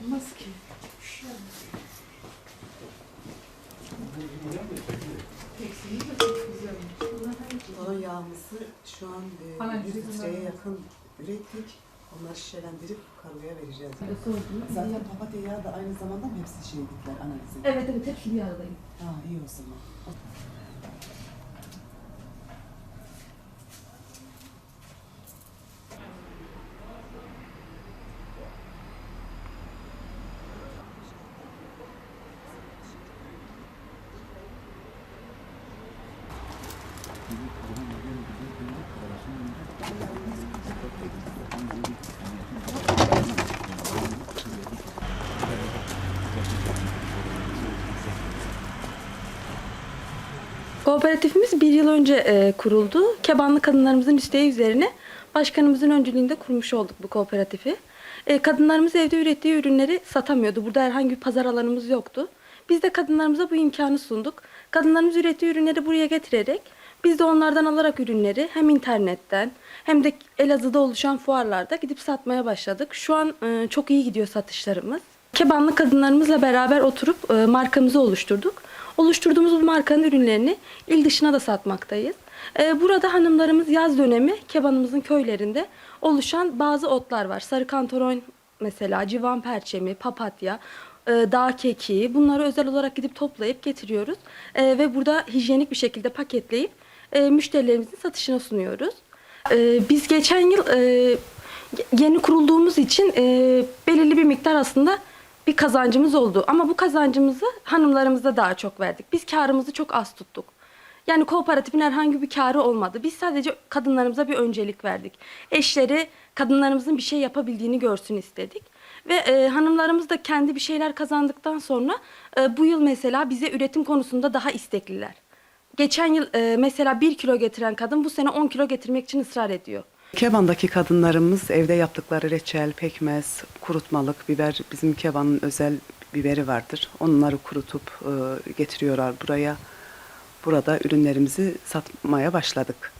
Olmaz ki. Şöyle. Dağ yağımızı şu an e, Aynen, 100 bizim litreye yakın ürettik. Onları şişelendirip kargoya vereceğiz. Zaten papatya yağı da aynı zamanda mı hepsi şeydikler analizi? Evet evet hepsi bir aradayım. Ha iyi o zaman. Kooperatifimiz bir yıl önce e, kuruldu. Kebanlı kadınlarımızın isteği üzerine başkanımızın öncülüğünde kurmuş olduk bu kooperatifi. E, kadınlarımız evde ürettiği ürünleri satamıyordu. Burada herhangi bir pazar alanımız yoktu. Biz de kadınlarımıza bu imkanı sunduk. Kadınlarımız ürettiği ürünleri buraya getirerek biz de onlardan alarak ürünleri hem internetten hem de Elazığ'da oluşan fuarlarda gidip satmaya başladık. Şu an e, çok iyi gidiyor satışlarımız. Kebanlı kadınlarımızla beraber oturup e, markamızı oluşturduk. Oluşturduğumuz bu markanın ürünlerini il dışına da satmaktayız. E, burada hanımlarımız yaz dönemi kebanımızın köylerinde oluşan bazı otlar var. Sarı kantaron mesela, civan perçemi, papatya, dağ kekiği bunları özel olarak gidip toplayıp getiriyoruz. Ve burada hijyenik bir şekilde paketleyip e, müşterilerimizin satışına sunuyoruz. E, biz geçen yıl e, yeni kurulduğumuz için e, belirli bir miktar aslında bir kazancımız oldu. Ama bu kazancımızı hanımlarımıza daha çok verdik. Biz karımızı çok az tuttuk. Yani kooperatifin herhangi bir karı olmadı. Biz sadece kadınlarımıza bir öncelik verdik. Eşleri kadınlarımızın bir şey yapabildiğini görsün istedik. Ve e, hanımlarımız da kendi bir şeyler kazandıktan sonra e, bu yıl mesela bize üretim konusunda daha istekliler. Geçen yıl e, mesela bir kilo getiren kadın bu sene 10 kilo getirmek için ısrar ediyor. Keban'daki kadınlarımız evde yaptıkları reçel, pekmez, kurutmalık, biber, bizim Keban'ın özel biberi vardır. Onları kurutup e, getiriyorlar buraya. Burada ürünlerimizi satmaya başladık.